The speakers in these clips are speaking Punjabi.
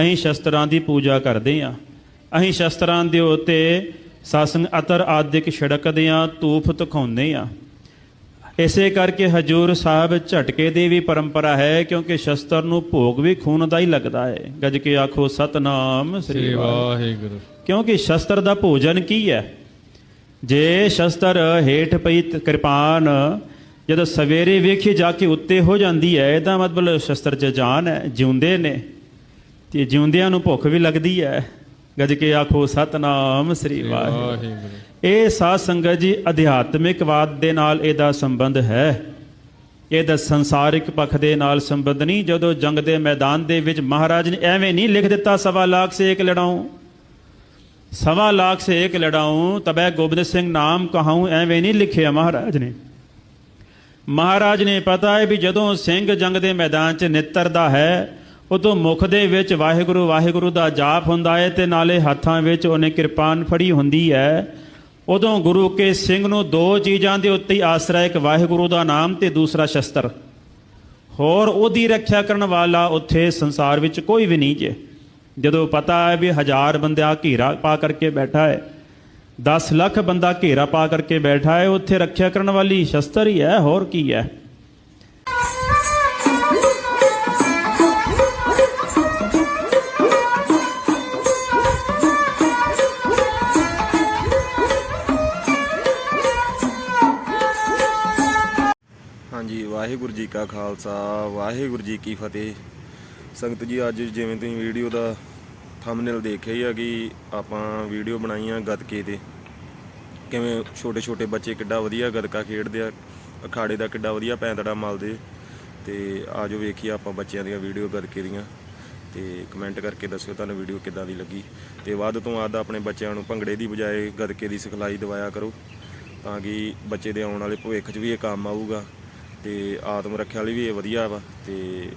ਅਸੀਂ ਸ਼ਸਤਰਾਂ ਦੀ ਪੂਜਾ ਕਰਦੇ ਆ ਅਸੀਂ ਸ਼ਸਤਰਾਂ ਦੇ ਉੱਤੇ ਸਾਸਨ ਅਤਰ ਆਦਿਕ ਛਿੜਕਦੇ ਆ ਧੂਫ ਤਖਾਉਂਦੇ ਆ ਇਸੇ ਕਰਕੇ ਹਜੂਰ ਸਾਹਿਬ ਝਟਕੇ ਦੀ ਵੀ ਪਰੰਪਰਾ ਹੈ ਕਿਉਂਕਿ ਸ਼ਸਤਰ ਨੂੰ ਭੋਗ ਵੀ ਖੂਨ ਦਾ ਹੀ ਲੱਗਦਾ ਹੈ। ਗੱਜ ਕੇ ਆਖੋ ਸਤਨਾਮ ਸ੍ਰੀ ਵਾਹਿਗੁਰੂ। ਕਿਉਂਕਿ ਸ਼ਸਤਰ ਦਾ ਭੋਜਨ ਕੀ ਹੈ? ਜੇ ਸ਼ਸਤਰ ਹੇਠ ਪਈ ਕਿਰਪਾਨ ਜਦੋਂ ਸਵੇਰੇ ਵੇਖੀ ਜਾ ਕੇ ਉੱਤੇ ਹੋ ਜਾਂਦੀ ਹੈ ਇਹਦਾ ਮਤਲਬ ਸ਼ਸਤਰ 'ਚ ਜਾਨ ਹੈ ਜਿਉਂਦੇ ਨੇ। ਤੇ ਜਿਉਂਦਿਆਂ ਨੂੰ ਭੁੱਖ ਵੀ ਲੱਗਦੀ ਹੈ ਗੱਜ ਕੇ ਆਖੋ ਸਤਨਾਮ ਸ੍ਰੀ ਵਾਹਿਗੁਰੂ। ਇਹ ਸਾਧ ਸੰਗਤ ਜੀ ਅਧਿਆਤਮਿਕਵਾਦ ਦੇ ਨਾਲ ਇਹਦਾ ਸੰਬੰਧ ਹੈ। ਇਹਦਾ ਸੰਸਾਰਿਕ ਪੱਖ ਦੇ ਨਾਲ ਸੰਬੰਧ ਨਹੀਂ ਜਦੋਂ ਜੰਗ ਦੇ ਮੈਦਾਨ ਦੇ ਵਿੱਚ ਮਹਾਰਾਜ ਨੇ ਐਵੇਂ ਨਹੀਂ ਲਿਖ ਦਿੱਤਾ ਸਵਾ ਲੱਖ ਸੇ ਇੱਕ ਲੜਾऊं ਸਵਾ ਲੱਖ ਸੇ ਇੱਕ ਲੜਾऊं ਤਬੈ ਗੋਬਿੰਦ ਸਿੰਘ ਨਾਮ ਕਹਾਉਂ ਐਵੇਂ ਨਹੀਂ ਲਿਖਿਆ ਮਹਾਰਾਜ ਨੇ। ਮਹਾਰਾਜ ਨੇ ਪਤਾ ਹੈ ਵੀ ਜਦੋਂ ਸਿੰਘ ਜੰਗ ਦੇ ਮੈਦਾਨ 'ਚ ਨਿੱਤਰਦਾ ਹੈ ਉਦੋਂ ਮੁਖ ਦੇ ਵਿੱਚ ਵਾਹਿਗੁਰੂ ਵਾਹਿਗੁਰੂ ਦਾ ਜਾਪ ਹੁੰਦਾ ਹੈ ਤੇ ਨਾਲੇ ਹੱਥਾਂ ਵਿੱਚ ਉਹਨੇ ਕਿਰਪਾਨ ਫੜੀ ਹੁੰਦੀ ਹੈ ਉਦੋਂ ਗੁਰੂ ਕੇ ਸਿੰਘ ਨੂੰ ਦੋ ਚੀਜ਼ਾਂ ਦੇ ਉੱਤੇ ਆਸਰਾ ਇੱਕ ਵਾਹਿਗੁਰੂ ਦਾ ਨਾਮ ਤੇ ਦੂਸਰਾ ਸ਼ਸਤਰ। ਹੋਰ ਉਹਦੀ ਰੱਖਿਆ ਕਰਨ ਵਾਲਾ ਉੱਥੇ ਸੰਸਾਰ ਵਿੱਚ ਕੋਈ ਵੀ ਨਹੀਂ ਜੇ। ਜਦੋਂ ਪਤਾ ਹੈ ਵੀ ਹਜ਼ਾਰ ਬੰਦਾ ਘੇਰਾ ਪਾ ਕਰਕੇ ਬੈਠਾ ਹੈ 10 ਲੱਖ ਬੰਦਾ ਘੇਰਾ ਪਾ ਕਰਕੇ ਬੈਠਾ ਹੈ ਉੱਥੇ ਰੱਖਿਆ ਕਰਨ ਵਾਲੀ ਸ਼ਸਤਰ ਹੀ ਹੈ ਹੋਰ ਕੀ ਹੈ ਵਾਹਿਗੁਰੂ ਜੀ ਕਾ ਖਾਲਸਾ, ਵਾਹਿਗੁਰੂ ਜੀ ਕੀ ਫਤਿਹ। ਸੰਗਤ ਜੀ, ਅੱਜ ਜਿਵੇਂ ਤੁਸੀਂ ਵੀਡੀਓ ਦਾ ਥੰਬਨੇਲ ਦੇਖਿਆ ਹੀ ਆ ਕਿ ਆਪਾਂ ਵੀਡੀਓ ਬਣਾਈ ਆ ਗੱਤਕੇ ਤੇ। ਕਿਵੇਂ ਛੋਟੇ ਛੋਟੇ ਬੱਚੇ ਕਿੱਡਾ ਵਧੀਆ ਗੱਤਕਾ ਖੇਡਦੇ ਆ, ਅਖਾੜੇ ਦਾ ਕਿੱਡਾ ਵਧੀਆ ਪੈਂਤੜਾ ਮਲਦੇ। ਤੇ ਆਜੋ ਵੇਖੀਏ ਆਪਾਂ ਬੱਚਿਆਂ ਦੀਆਂ ਵੀਡੀਓ ਗੱਤਕੇ ਦੀਆਂ। ਤੇ ਕਮੈਂਟ ਕਰਕੇ ਦੱਸਿਓ ਤੁਹਾਨੂੰ ਵੀਡੀਓ ਕਿੱਦਾਂ ਦੀ ਲੱਗੀ। ਤੇ ਵੱਧ ਤੋਂ ਵੱਧ ਆਪਣੇ ਬੱਚਿਆਂ ਨੂੰ ਭੰਗੜੇ ਦੀ ਬਜਾਏ ਗੱਤਕੇ ਦੀ ਸਿਖਲਾਈ ਦਿਵਾਇਆ ਕਰੋ, ਤਾਂ ਕਿ ਬੱਚੇ ਦੇ ਆਉਣ ਵਾਲੇ ਭਵਿੱਖ 'ਚ ਵੀ ਇਹ ਕੰਮ ਆਊਗਾ। ਤੇ ਆਤਮ ਰੱਖਿਆ ਲਈ ਵੀ ਇਹ ਵਧੀਆ ਵਾ ਤੇ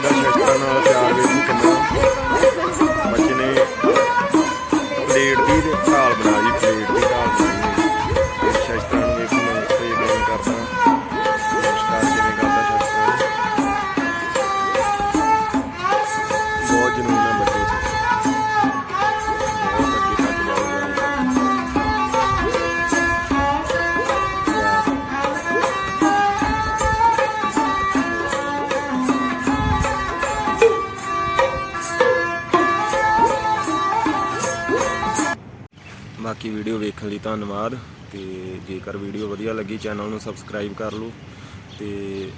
ਬੱਚੇ ਬਾਕੀ ਵੀਡੀਓ ਵੇਖਣ ਲਈ ਧੰਨਵਾਦ ਤੇ ਜੇਕਰ ਵੀਡੀਓ ਵਧੀਆ ਲੱਗੀ, ਚੈਨਲ ਨੂੰ ਸਬਸਕ੍ਰਾਈਬ ਕਰ ਲਓ ਤੇ